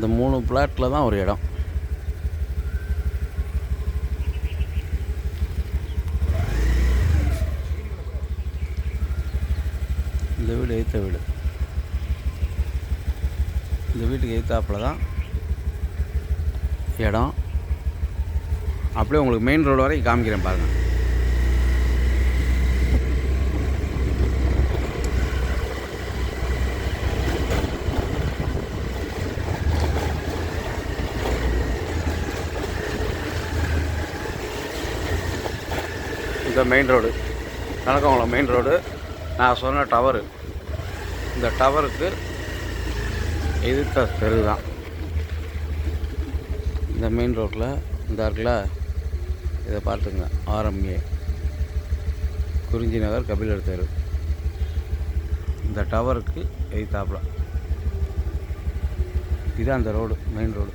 இந்த மூணு பிளாட்டில் தான் ஒரு இடம். இந்த வீடு எய்த்த வீடு. இந்த வீட்டுக்கு எய்த்தாப்பில் தான் இடம். அப்படியே உங்களுக்கு மெயின் ரோடு வரைக்கும் காமிக்கிறேன் பாருங்கள் இந்த main road Kanakkankulam main road நான் சொன்ன டவரு இந்த டவருக்கு எதிர்த்த தெரு தான். இந்த மெயின் ரோட்டில் இந்த இருக்குல்ல இதை பார்த்துங்க. ஆர்எம்ஏ குறிஞ்சி நகர் கபிலர் தெரு. இந்த டவருக்கு எதிர்த்தாப்புல. இதுதான் அந்த ரோடு மெயின் ரோடு